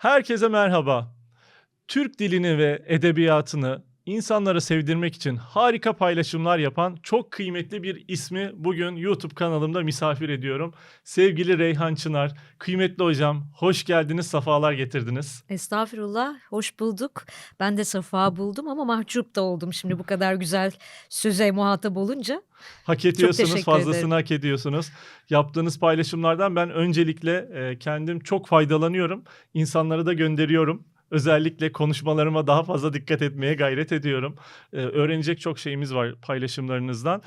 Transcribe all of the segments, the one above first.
Herkese merhaba. Türk dilini ve edebiyatını insanlara sevdirmek için harika paylaşımlar yapan çok kıymetli bir ismi bugün YouTube kanalımda misafir ediyorum. Sevgili Reyhan Çınar, kıymetli hocam hoş geldiniz, safalar getirdiniz. Estağfurullah, hoş bulduk. Ben de Safa buldum ama mahcup da oldum şimdi bu kadar güzel söze muhatap olunca. Hak ediyorsunuz, fazlasını ederim. hak ediyorsunuz. Yaptığınız paylaşımlardan ben öncelikle e, kendim çok faydalanıyorum. İnsanlara da gönderiyorum. Özellikle konuşmalarıma daha fazla dikkat etmeye gayret ediyorum. E, öğrenecek çok şeyimiz var paylaşımlarınızdan.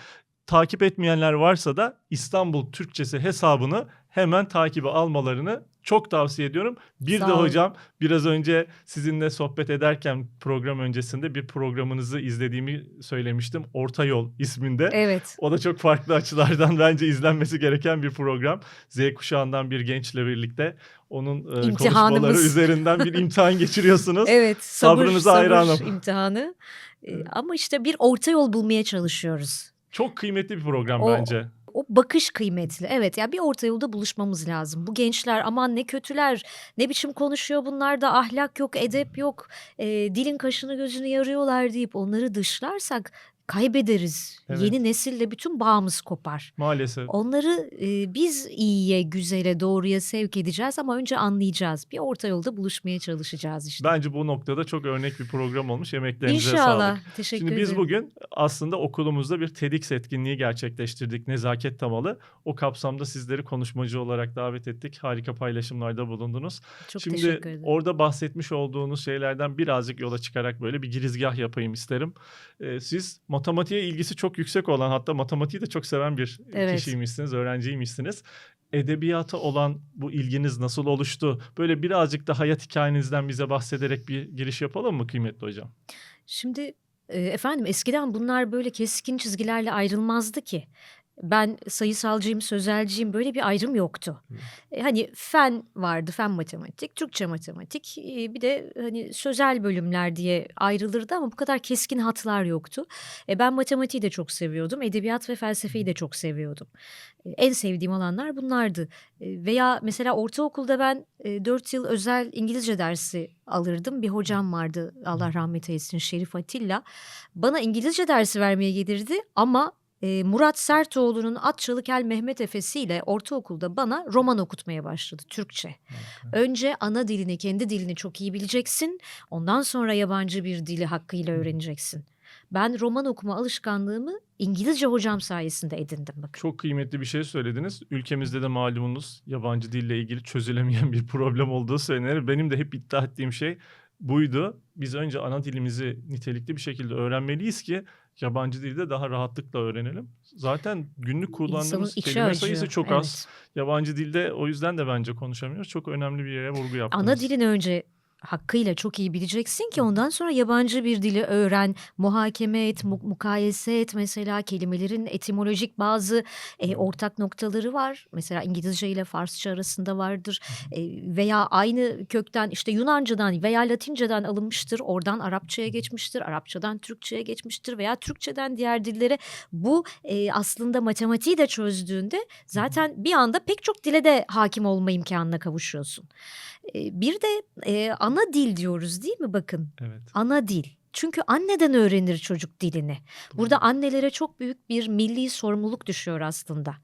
Takip etmeyenler varsa da İstanbul Türkçesi hesabını hemen takibe almalarını çok tavsiye ediyorum. Bir Sağ de olun. hocam biraz önce sizinle sohbet ederken program öncesinde bir programınızı izlediğimi söylemiştim. Orta Yol isminde. Evet, O da çok farklı açılardan bence izlenmesi gereken bir program. Z kuşağından bir gençle birlikte onun e, konuşmaları üzerinden bir imtihan geçiriyorsunuz. evet. Sabır, Sabrınıza sabır hayranım. imtihanı. Ee. Ama işte bir orta yol bulmaya çalışıyoruz. Çok kıymetli bir program O- bence. O bakış kıymetli. Evet ya bir orta yolda buluşmamız lazım. Bu gençler aman ne kötüler, ne biçim konuşuyor bunlar da ahlak yok, edep yok, e, dilin kaşını gözünü yarıyorlar deyip onları dışlarsak kaybederiz. Evet. Yeni nesille bütün bağımız kopar. Maalesef. Onları e, biz iyiye, güzele, doğruya sevk edeceğiz ama önce anlayacağız. Bir orta yolda buluşmaya çalışacağız işte. Bence bu noktada çok örnek bir program olmuş. Emeklerinize İnşallah. sağlık. Teşekkür Şimdi ederim. biz bugün aslında okulumuzda bir TEDx etkinliği gerçekleştirdik. Nezaket temalı. O kapsamda sizleri konuşmacı olarak davet ettik. Harika paylaşımlarda bulundunuz. Çok Şimdi teşekkür ederim. orada bahsetmiş olduğunuz şeylerden birazcık yola çıkarak böyle bir girizgah yapayım isterim. Ee, siz matematiğe ilgisi çok yüksek olan hatta matematiği de çok seven bir Evet. kişiymişsiniz, öğrenciymişsiniz. Edebiyata olan bu ilginiz nasıl oluştu? Böyle birazcık da hayat hikayenizden bize bahsederek bir giriş yapalım mı kıymetli hocam? Şimdi e, efendim eskiden bunlar böyle keskin çizgilerle ayrılmazdı ki. Ben sayısalcıyım, sözelciyim böyle bir ayrım yoktu. Hı. E, hani fen vardı, fen matematik, Türkçe matematik, e, bir de hani sözel bölümler diye ayrılırdı ama bu kadar keskin hatlar yoktu. E, ben matematiği de çok seviyordum, edebiyat ve felsefeyi de çok seviyordum. E, en sevdiğim alanlar bunlardı. E, veya mesela ortaokulda ben e, 4 yıl özel İngilizce dersi alırdım. Bir hocam vardı Allah rahmet eylesin Şerif Atilla. Bana İngilizce dersi vermeye gelirdi ama e, Murat Sertoğlu'nun Atçalı Kel Mehmet Efesi ile ortaokulda bana roman okutmaya başladı Türkçe. Önce ana dilini, kendi dilini çok iyi bileceksin. Ondan sonra yabancı bir dili hakkıyla öğreneceksin. Ben roman okuma alışkanlığımı İngilizce hocam sayesinde edindim bakın. Çok kıymetli bir şey söylediniz. Ülkemizde de malumunuz yabancı dille ilgili çözülemeyen bir problem olduğu söylenir. Benim de hep iddia ettiğim şey buydu. Biz önce ana dilimizi nitelikli bir şekilde öğrenmeliyiz ki yabancı dilde de daha rahatlıkla öğrenelim. Zaten günlük kullandığımız kelime acıyor. sayısı çok Evet. az. Yabancı dilde o yüzden de bence konuşamıyoruz. Çok önemli bir yere vurgu yaptınız. Ana dilini önce hakkıyla çok iyi bileceksin ki ondan sonra yabancı bir dili öğren, muhakeme et, mu- mukayese et mesela kelimelerin etimolojik bazı e, ortak noktaları var. Mesela İngilizce ile Farsça arasında vardır E, veya aynı kökten işte Yunancadan veya Latinceden alınmıştır. Oradan Arapçaya geçmiştir, Arapçadan Türkçeye geçmiştir veya Türkçeden diğer dillere. Bu e, aslında matematiği de çözdüğünde zaten bir anda pek çok dile de hakim olma imkanına kavuşuyorsun. E, Bir de e, ana dil diyoruz değil mi bakın? Evet. Ana dil. Çünkü anneden öğrenir çocuk dilini. Burada annelere çok büyük bir milli sorumluluk düşüyor aslında.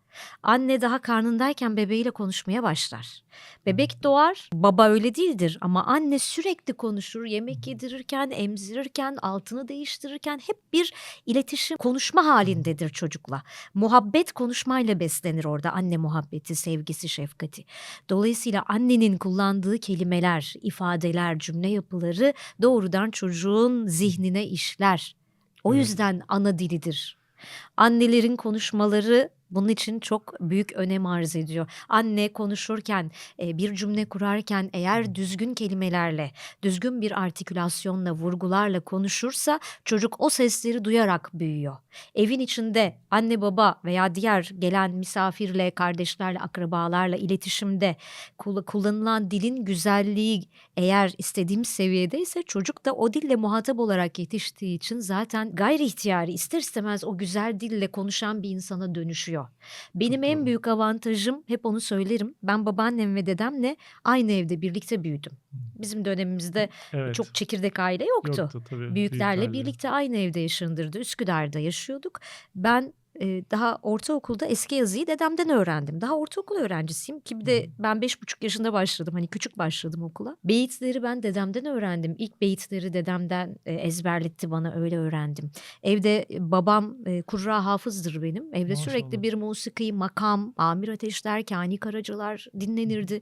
Anne daha karnındayken bebeğiyle konuşmaya başlar. Bebek doğar, baba öyle değildir ama anne sürekli konuşur. Yemek yedirirken, emzirirken, altını değiştirirken hep bir iletişim, konuşma halindedir çocukla. Muhabbet konuşmayla beslenir orada anne muhabbeti, sevgisi, şefkati. Dolayısıyla annenin kullandığı kelimeler, ifadeler, cümle yapıları doğrudan çocuğun zihnine işler. O Evet. yüzden ana dilidir. Annelerin konuşmaları bunun için çok büyük önem arz ediyor. Anne konuşurken, e, bir cümle kurarken eğer düzgün kelimelerle, düzgün bir artikülasyonla, vurgularla konuşursa çocuk o sesleri duyarak büyüyor. Evin içinde anne baba veya diğer gelen misafirle, kardeşlerle, akrabalarla iletişimde kul- kullanılan dilin güzelliği eğer istediğim seviyedeyse çocuk da o dille muhatap olarak yetiştiği için zaten gayri ihtiyari ister istemez o güzel dille konuşan bir insana dönüşüyor. Yaşıyor. Benim en büyük avantajım hep onu söylerim. Ben babaannem ve dedemle aynı evde birlikte büyüdüm. Bizim dönemimizde Evet. çok çekirdek aile yoktu. Yoktu tabii. Büyüklerle birlikte aynı evde yaşanırdı. Üsküdar'da yaşıyorduk. Ben daha ortaokulda eski yazıyı dedemden öğrendim. Daha ortaokul öğrencisiyim ki bir de ben beş buçuk yaşında başladım. Hani küçük başladım okula. Beyitleri ben dedemden öğrendim. İlk beyitleri dedemden ezberletti bana öyle öğrendim. Evde babam kurra hafızdır benim. Evde sürekli Maşallah. bir musiki, makam, Amir Ateşler, Kani Karacalar dinlenirdi.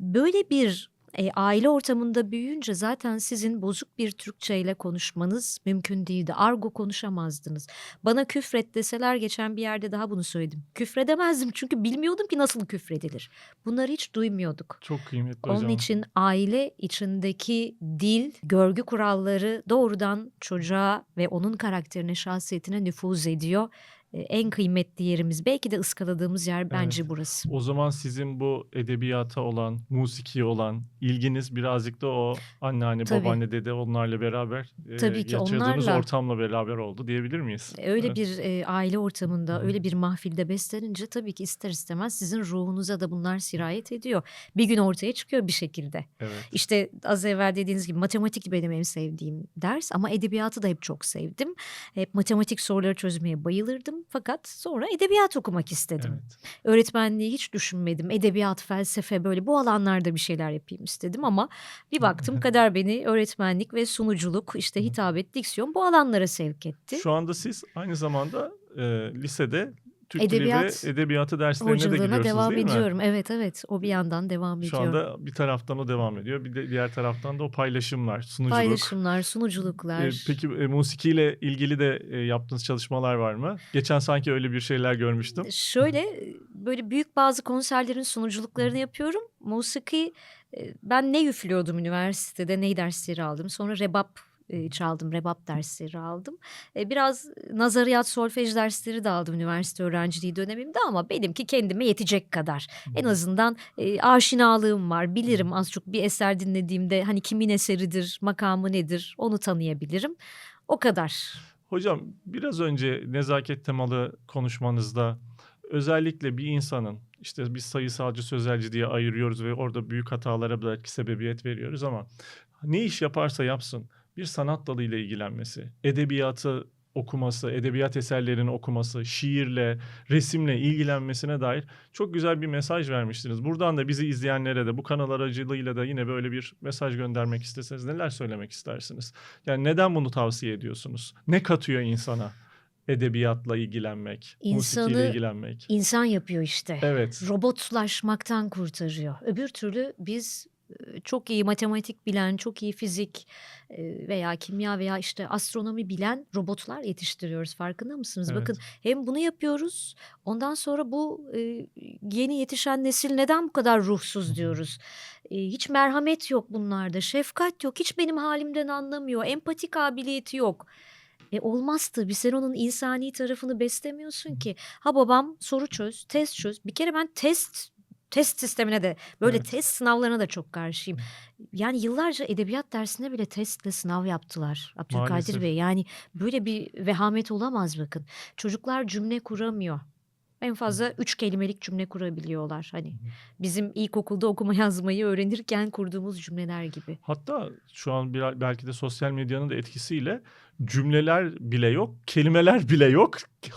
Böyle bir e, aile ortamında büyüyünce zaten sizin bozuk bir Türkçeyle konuşmanız mümkün değildi. Argo konuşamazdınız. Bana küfret deseler geçen bir yerde daha bunu söyledim. Küfredemezdim çünkü bilmiyordum ki nasıl küfredilir. Bunları hiç duymuyorduk. Çok kıymetli Onun hocam. için aile içindeki dil, görgü kuralları doğrudan çocuğa ve onun karakterine, şahsiyetine nüfuz ediyor. E, En kıymetli yerimiz belki de ıskaladığımız yer bence burası. O zaman sizin bu edebiyata olan, musikiye olan ilginiz birazcık da o anneanne, Tabii. babaanne, dede onlarla beraber e, Tabii ki yaşadığınız onlarla. ortamla beraber oldu diyebilir miyiz? Öyle Evet. bir e, aile ortamında, hı. öyle bir mahfilde beslenince tabii ki ister istemez sizin ruhunuza da bunlar sirayet ediyor. Bir gün ortaya çıkıyor bir şekilde. Evet. İşte az evvel dediğiniz gibi matematik benim en sevdiğim ders ama edebiyatı da hep çok sevdim. Hep matematik soruları çözmeye bayılırdım fakat sonra edebiyat okumak istedim. Evet. Öğretmenliği hiç düşünmedim. Edebiyat, felsefe böyle bu alanlarda bir şeyler yapayım istedim ama bir baktım kader beni öğretmenlik ve sunuculuk, işte hitabet, diksiyon bu alanlara sevk etti. Şu anda siz aynı zamanda e, lisede Türk Edebiyat Dili ve Edebiyatı derslerine de gidiyorsunuz devam değil mi? ediyorum. Evet evet o bir yandan devam Şu ediyor. anda bir taraftan o devam ediyor. Bir de diğer taraftan da o paylaşımlar, sunuculuk. Paylaşımlar, sunuculuklar. E, peki e, musikiyle ilgili de e, yaptığınız çalışmalar var mı? Geçen sanki öyle bir şeyler görmüştüm. Şöyle böyle büyük bazı konserlerin sunuculuklarını yapıyorum. Musiki e, ben ne üflüyordum üniversitede ney dersleri aldım. Sonra rebap çaldım, rebap dersleri aldım. Biraz nazariyat, solfej dersleri de aldım üniversite öğrenciliği dönemimde ama benimki kendime yetecek kadar. En azından aşinalığım var, bilirim az çok bir eser dinlediğimde hani kimin eseridir, makamı nedir onu tanıyabilirim. O kadar. Hocam biraz önce nezaket temalı konuşmanızda özellikle bir insanın işte biz sayısalcı sözelci diye ayırıyoruz ve orada büyük hatalara belki sebebiyet veriyoruz ama ne iş yaparsa yapsın bir sanat dalıyla ilgilenmesi, edebiyatı okuması, edebiyat eserlerini okuması, şiirle, resimle ilgilenmesine dair çok güzel bir mesaj vermiştiniz. Buradan da bizi izleyenlere de bu kanal aracılığıyla da yine böyle bir mesaj göndermek isteseniz neler söylemek istersiniz? Yani neden bunu tavsiye ediyorsunuz? Ne katıyor insana edebiyatla ilgilenmek, İnsanı- musikiyle ilgilenmek? İnsan yapıyor işte. Evet. robotlaşmaktan kurtarıyor. Öbür türlü biz çok iyi matematik bilen, çok iyi fizik veya kimya veya işte astronomi bilen robotlar yetiştiriyoruz. Farkında mısınız? Evet. Bakın hem bunu yapıyoruz. Ondan sonra bu yeni yetişen nesil neden bu kadar ruhsuz diyoruz? Hiç merhamet yok bunlarda, şefkat yok. Hiç benim halimden anlamıyor, empati kabiliyeti yok. E olmaz tabii sen onun insani tarafını beslemiyorsun ki. Ha babam soru çöz, test çöz. Bir kere ben test test sistemine de böyle Evet. test sınavlarına da çok karşıyım. Yani yıllarca edebiyat dersinde bile testle sınav yaptılar Abdülkadir Maalesef. Bey. Yani böyle bir vehamet olamaz bakın. Çocuklar cümle kuramıyor. En fazla üç kelimelik cümle kurabiliyorlar. Hani bizim ilkokulda okuma yazmayı öğrenirken kurduğumuz cümleler gibi. Hatta şu an bir, belki de sosyal medyanın da etkisiyle cümleler bile yok, kelimeler bile yok.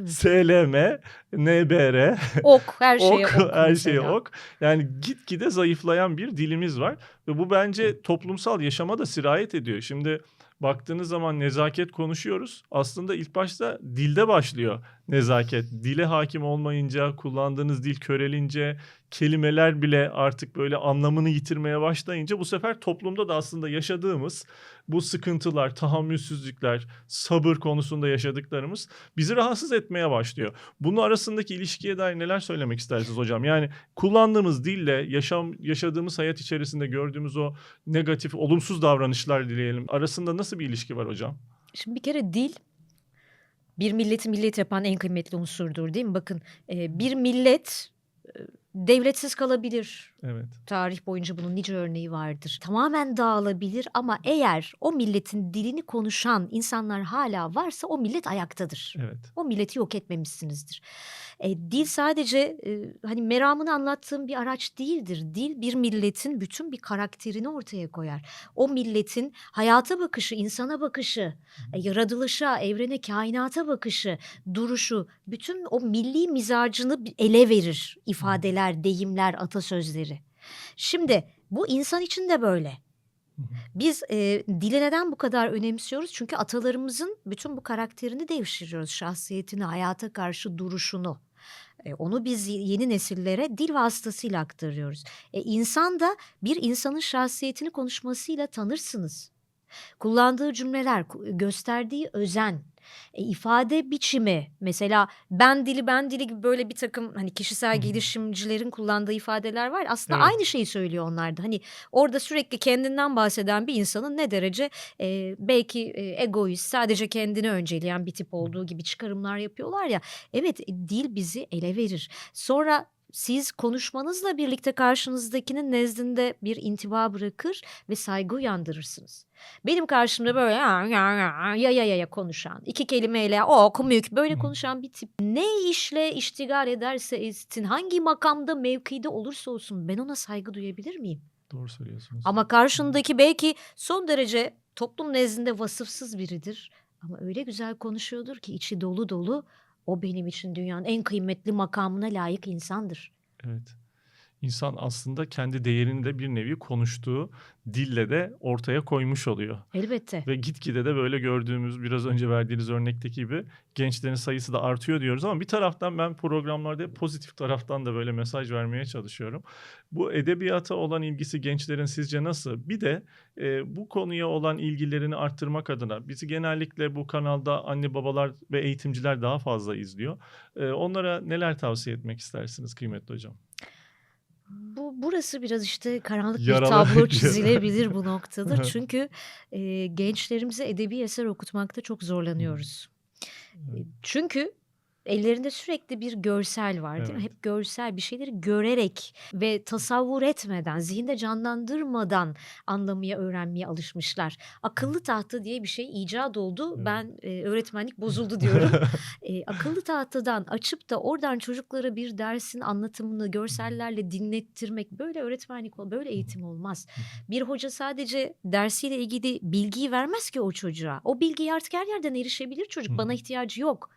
Mi? SLM, NBR, Ok her şeye ok, ok. her şeye ok. Yani gitgide zayıflayan bir dilimiz var ve bu bence toplumsal yaşama da sirayet ediyor. Şimdi baktığınız zaman nezaket konuşuyoruz. Aslında ilk başta dilde başlıyor nezaket. Dile hakim olmayınca, kullandığınız dil körelince, kelimeler bile artık böyle anlamını yitirmeye başlayınca bu sefer toplumda da aslında yaşadığımız bu sıkıntılar, tahammülsüzlükler, sabır konusunda yaşadıklarımız bizi rahatsız etmeye başlıyor. Bunun arasındaki ilişkiye dair neler söylemek istersiniz hocam? Yani kullandığımız dille yaşam yaşadığımız hayat içerisinde gördüğümüz o negatif, olumsuz davranışlar dileyelim. Arasında nasıl bir ilişki var hocam? Şimdi bir kere dil bir milleti millet yapan en kıymetli unsurdur değil mi? Bakın e, bir millet e, devletsiz kalabilir. Evet. Tarih boyunca bunun nice örneği vardır. Tamamen dağılabilir ama eğer o milletin dilini konuşan insanlar hala varsa o millet ayaktadır. Evet. O milleti yok etmemişsinizdir. E, dil sadece e, hani meramını anlattığım bir araç değildir. Dil bir milletin bütün bir karakterini ortaya koyar. O milletin hayata bakışı, insana bakışı, e, yaratılışa, evrene, kainata bakışı, duruşu, bütün o milli mizacını ele verir. İfadeler, deyimler, atasözleri. Şimdi bu insan için de böyle. Biz e, dili neden bu kadar önemsiyoruz? Çünkü atalarımızın bütün bu karakterini devşiriyoruz. Şahsiyetini, hayata karşı duruşunu. E, onu biz yeni nesillere dil vasıtasıyla aktarıyoruz. E, insan da bir insanın şahsiyetini konuşmasıyla tanırsınız. Kullandığı cümleler, gösterdiği özen, e, ifade biçimi. Mesela ben dili ben dili gibi böyle bir takım hani kişisel hı. gelişimcilerin kullandığı ifadeler var. Aslında Evet. aynı şeyi söylüyor onlar da. Hani orada sürekli kendinden bahseden bir insanın ne derece e, belki e, egoist, sadece kendini önceleyen bir tip olduğu gibi çıkarımlar yapıyorlar ya. Evet e, dil bizi ele verir. Sonra siz konuşmanızla birlikte karşınızdakinin nezdinde bir intiba bırakır ve saygı uyandırırsınız. Benim karşımda böyle ya ya ya ya ya konuşan, iki kelimeyle o komik böyle konuşan bir tip ne işle iştigal ederse etsin, hangi makamda mevkide olursa olsun ben ona saygı duyabilir miyim? Doğru söylüyorsunuz. Ama karşındaki belki son derece toplum nezdinde vasıfsız biridir. Ama öyle güzel konuşuyordur ki içi dolu dolu. O benim için dünyanın en kıymetli makamına layık insandır. Evet. İnsan aslında kendi değerini de bir nevi konuştuğu dille de ortaya koymuş oluyor. Elbette. Ve gitgide de böyle gördüğümüz biraz önce verdiğiniz örnekteki gibi gençlerin sayısı da artıyor diyoruz ama bir taraftan ben programlarda pozitif taraftan da böyle mesaj vermeye çalışıyorum. Bu edebiyata olan ilgisi gençlerin sizce nasıl? Bir de e, bu konuya olan ilgilerini arttırmak adına bizi genellikle bu kanalda anne babalar ve eğitimciler daha fazla izliyor. E, onlara neler tavsiye etmek istersiniz kıymetli hocam? Bu burası biraz işte karanlık bir Yaralı- tablo çizilebilir bu noktada. Çünkü e, gençlerimize edebi eser okutmakta çok zorlanıyoruz. Evet. Çünkü ellerinde sürekli bir görsel var değil mi? Evet. Hep görsel bir şeyleri görerek ve tasavvur etmeden, zihinde canlandırmadan anlamaya, öğrenmeye alışmışlar. Akıllı tahta diye bir şey icat oldu. Evet. Ben e, öğretmenlik bozuldu diyorum. E, akıllı tahtadan açıp da oradan çocuklara bir dersin anlatımını görsellerle dinlettirmek böyle öğretmenlik, böyle eğitim olmaz. Bir hoca sadece dersiyle ilgili bilgiyi vermez ki o çocuğa. O bilgiyi artık her yerden erişebilir çocuk. Bana ihtiyacı yok.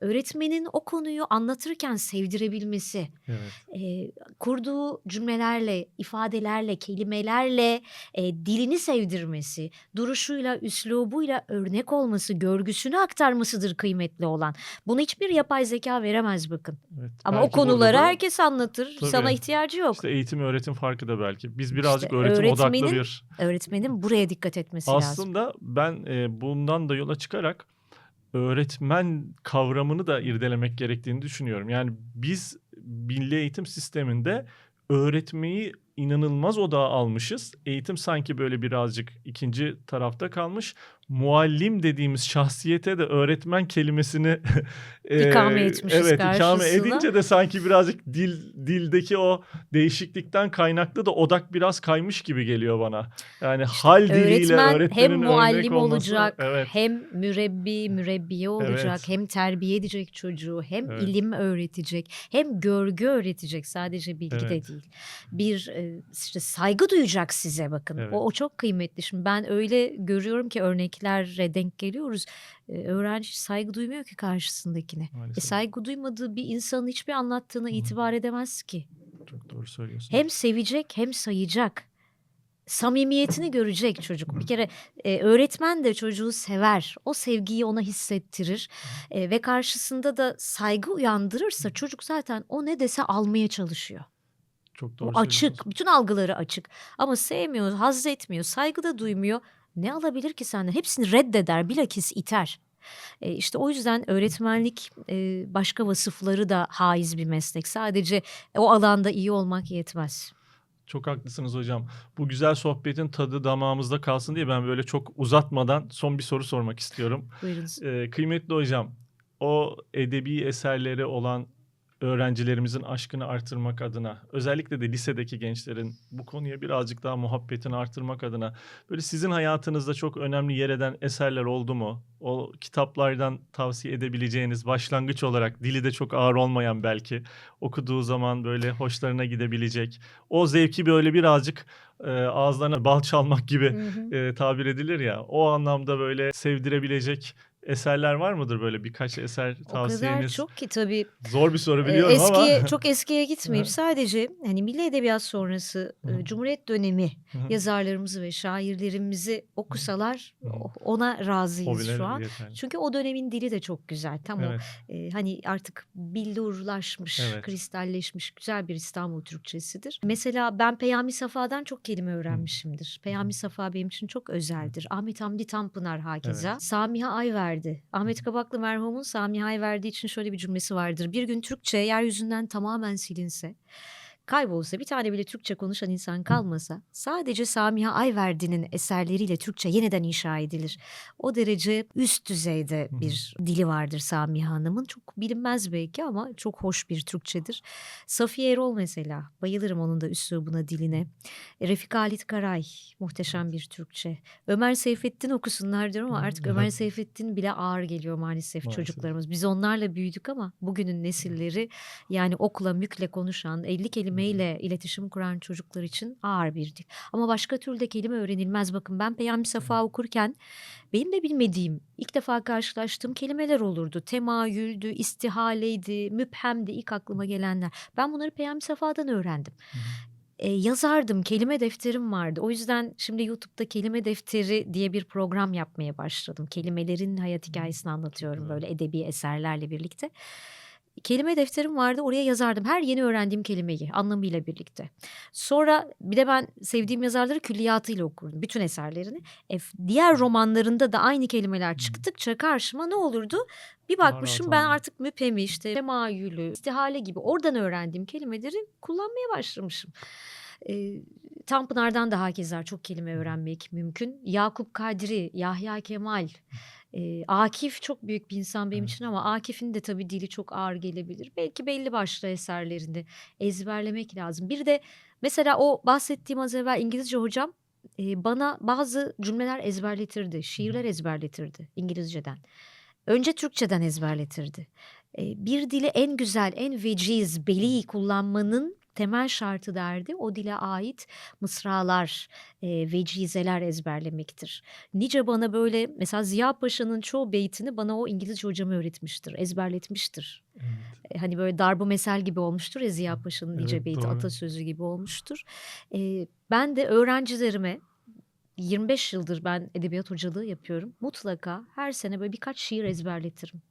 Öğretmenin o konuyu anlatırken sevdirebilmesi, evet. e, kurduğu cümlelerle, ifadelerle, kelimelerle e, dilini sevdirmesi, duruşuyla, üslubuyla örnek olması, görgüsünü aktarmasıdır kıymetli olan. Bunu hiçbir yapay zeka veremez bakın. evet. Ama o konuları da- herkes anlatır. Tabii. Sana ihtiyacı yok. İşte eğitim öğretim farkı da belki. Biz birazcık İşte öğretim odaklı bir Öğretmenin buraya dikkat etmesi lazım. aslında ben e, bundan da yola çıkarak öğretmen kavramını da irdelemek gerektiğini düşünüyorum. Yani biz milli eğitim sisteminde öğretmeyi inanılmaz odağa almışız. Eğitim sanki böyle birazcık ikinci tarafta kalmış. Muallim dediğimiz şahsiyete de öğretmen kelimesini e, İkame etmişiz Evet, ikame karşısına. edince de sanki birazcık dil dildeki o değişiklikten kaynaklı da odak biraz kaymış gibi geliyor bana. Yani hal diliyle Öğretmen öğretmenin hem örnek muallim olması- olacak, Evet. hem mürebbi, mürebbiye olacak, Evet. hem terbiye edecek çocuğu, hem Evet. ilim öğretecek, hem görgü öğretecek. Sadece bilgi de Evet. değil. Bir e, işte saygı duyacak size bakın. Evet. O, o çok kıymetli. Şimdi ben öyle görüyorum ki örneklere denk geliyoruz. E, öğrenci saygı duymuyor ki karşısındakine. E, saygı duymadığı bir insanın hiçbir anlattığına itibar edemez ki. Çok doğru söylüyorsun. Hem sevecek hem sayacak. Samimiyetini görecek çocuk. Bir kere e, öğretmen de çocuğu sever. O sevgiyi ona hissettirir. E, ve karşısında da saygı uyandırırsa çocuk zaten o ne dese almaya çalışıyor. Çok doğru O açık. Bütün algıları açık. Ama sevmiyor, haz etmiyor, saygı da duymuyor. Ne alabilir ki senden? Hepsini reddeder, bilakis iter. E, işte o yüzden öğretmenlik e, başka vasıfları da haiz bir meslek. Sadece o alanda iyi olmak yetmez. Çok haklısınız hocam. Bu güzel sohbetin tadı damağımızda kalsın diye ben böyle çok uzatmadan son bir soru sormak istiyorum. Buyurunuz. Ee, kıymetli hocam, o edebi eserleri olan öğrencilerimizin aşkını artırmak adına özellikle de lisedeki gençlerin bu konuya birazcık daha muhabbetini artırmak adına böyle sizin hayatınızda çok önemli yer eden eserler oldu mu? O kitaplardan tavsiye edebileceğiniz başlangıç olarak dili de çok ağır olmayan belki okuduğu zaman böyle hoşlarına gidebilecek o zevki böyle birazcık e, ağızlarına bal çalmak gibi Hı hı. e, tabir edilir ya o anlamda böyle sevdirebilecek eserler var mıdır böyle birkaç eser O kadar tavsiyeniz? çok ki tabii. Zor bir soru Eee, biliyorum eskiye ama. çok eskiye gitmeyip sadece hani Milli Edebiyat sonrası, Hı eee, Cumhuriyet dönemi Hı yazarlarımızı ve şairlerimizi okusalar Hı o ona razıyız Hobileri şu an. yeterli. Çünkü o dönemin dili de çok güzel. Tam o, Evet. eee, hani artık billurlaşmış, Evet. kristalleşmiş güzel bir İstanbul Türkçesidir. Mesela ben Peyami Safa'dan çok kelime Hı. öğrenmişimdir. Peyami Safa benim için çok özeldir. Ahmet Hamdi Tanpınar hakeza. Evet. Samiha Ayverdi. Hı Ahmet. Kabaklı merhumun Samiha Ayverdi için şöyle bir cümlesi vardır. Bir gün Türkçe yeryüzünden tamamen silinse, kaybolsa, bir tane bile Türkçe konuşan insan kalmasa, sadece Samiha Ayverdi'nin eserleriyle Türkçe yeniden inşa edilir. O derece üst düzeyde bir dili vardır Samiha Hanım'ın. Çok bilinmez belki ama çok hoş bir Türkçedir. Safiye Erol mesela. Bayılırım onun da üslubuna, diline. E, Refika Halit Karay. Muhteşem bir Türkçe. Ömer Seyfettin okusunlar diyorum ama artık Ömer. Seyfettin bile ağır geliyor maalesef Maalesef. çocuklarımız. Biz onlarla büyüdük ama bugünün nesilleri yani okla mükle konuşan, 50 kelimeyle iletişim kuran çocuklar için ağır bir dil. Ama başka türlü de kelime öğrenilmez. Bakın ben Peyami Safa okurken benim de bilmediğim, ilk defa karşılaştığım kelimeler olurdu. Temayüldü, istihaleydi, müphemdi ilk aklıma gelenler. Ben bunları Peyami Safa'dan öğrendim. Hı hı. Eee, yazardım, kelime defterim vardı. O yüzden şimdi YouTube'da kelime defteri diye bir program yapmaya başladım. Kelimelerin hayat hikayesini anlatıyorum böyle edebi eserlerle birlikte. Kelime defterim vardı, oraya yazardım her yeni öğrendiğim kelimeyi anlamıyla birlikte. Sonra bir de ben sevdiğim yazarları külliyatıyla okurdum, bütün eserlerini. E, diğer romanlarında da aynı kelimeler çıktıkça karşıma ne olurdu? Bir bakmışım ben artık müphemi, işte temayülü, istihale gibi oradan öğrendiğim kelimeleri kullanmaya başlamışım. Eee, Tanpınar'dan da hakeza çok kelime öğrenmek mümkün. Yakup Kadri, Yahya Kemal, eee, Akif çok büyük bir insan benim Evet. için ama Akif'in de tabii dili çok ağır gelebilir. Belki belli başlı eserlerini ezberlemek lazım. Bir de mesela o bahsettiğim az evvel İngilizce hocam eee, bana bazı cümleler ezberletirdi, şiirler ezberletirdi İngilizceden. Önce Türkçeden ezberletirdi. Eee, bir dili en güzel, en veciz, beli kullanmanın temel şartı derdi o dile ait mısralar, eee, vecizeler ezberlemektir. Nice bana böyle mesela Ziya Paşa'nın çoğu beytini bana o İngilizce hocam öğretmiştir, ezberletmiştir. Evet. Hani böyle darbu mesel gibi olmuştur ya Ziya Paşa'nın nice Evet, beyti, doğru. atasözü gibi olmuştur. Eee, ben de öğrencilerime 25 yıldır ben edebiyat hocalığı yapıyorum. Mutlaka her sene böyle birkaç şiir ezberletirim.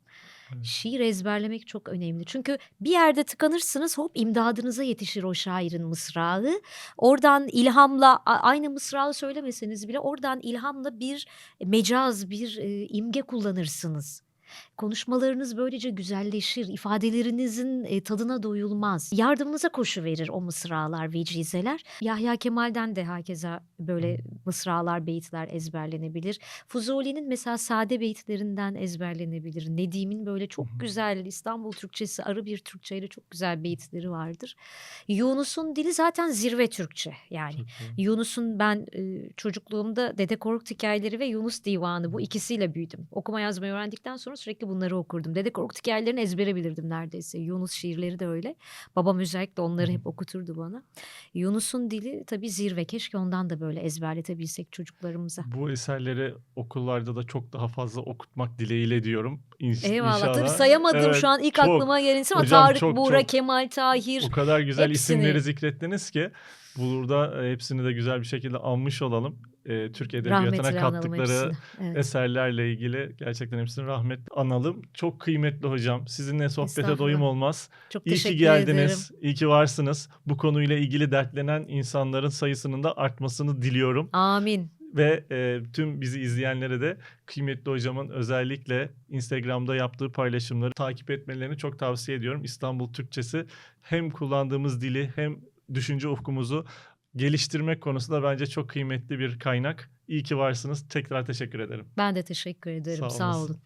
Evet. Şiir ezberlemek çok önemli. Çünkü bir yerde tıkanırsınız hop imdadınıza yetişir o şairin mısrağı. Oradan ilhamla aynı mısrağı söylemeseniz bile oradan ilhamla bir mecaz, bir imge kullanırsınız. Konuşmalarınız böylece güzelleşir, ifadelerinizin e, tadına doyulmaz. Yardımınıza koşuverir o mısralar, vecizeler. Yahya Kemal'den de hakeza böyle mısralar, beyitler ezberlenebilir. Fuzuli'nin mesela sade beytlerinden ezberlenebilir. Nedim'in böyle çok güzel İstanbul Türkçesi, arı bir Türkçeyle çok güzel beyitleri vardır. Yunus'un dili zaten zirve Türkçe yani. Yunus'un ben e, çocukluğumda Dede Korkut hikayeleri ve Yunus Divanı bu ikisiyle büyüdüm. Okuma yazmayı öğrendikten sonra sürekli bunları okurdum. Dede Korkut hikayelerini ezbere bilirdim neredeyse. Yunus şiirleri de öyle. Babam özellikle onları hep okuturdu bana. Yunus'un dili tabii zirve. Keşke ondan da böyle ezberletebilsek çocuklarımıza. Bu eserleri okullarda da çok daha fazla okutmak dileğiyle diyorum. Eyvallah. Tabii sayamadım Evet, şu an ilk çok. aklıma gelen isim ama Hocam Tarık çok Buğra, çok Kemal Tahir o kadar güzel hepsini. isimleri zikrettiniz ki burada e, hepsini de güzel bir şekilde anmış olalım. E, Türk edebiyatına kattıkları. Evet. eserlerle ilgili gerçekten hepsini rahmet analım. Çok kıymetli hocam. Sizinle sohbete doyum olmaz. Çok İyi ki geldiniz. ederim. İyi ki varsınız. Bu konuyla ilgili dertlenen insanların sayısının da artmasını diliyorum. Amin. Ve e, tüm bizi izleyenlere de kıymetli hocamın özellikle Instagram'da yaptığı paylaşımları takip etmelerini çok tavsiye ediyorum. İstanbul Türkçesi hem kullandığımız dili hem düşünce ufkumuzu geliştirmek konusunda bence çok kıymetli bir kaynak. İyi ki varsınız. Tekrar teşekkür ederim. Ben de teşekkür ederim. Sağ Sağ olun.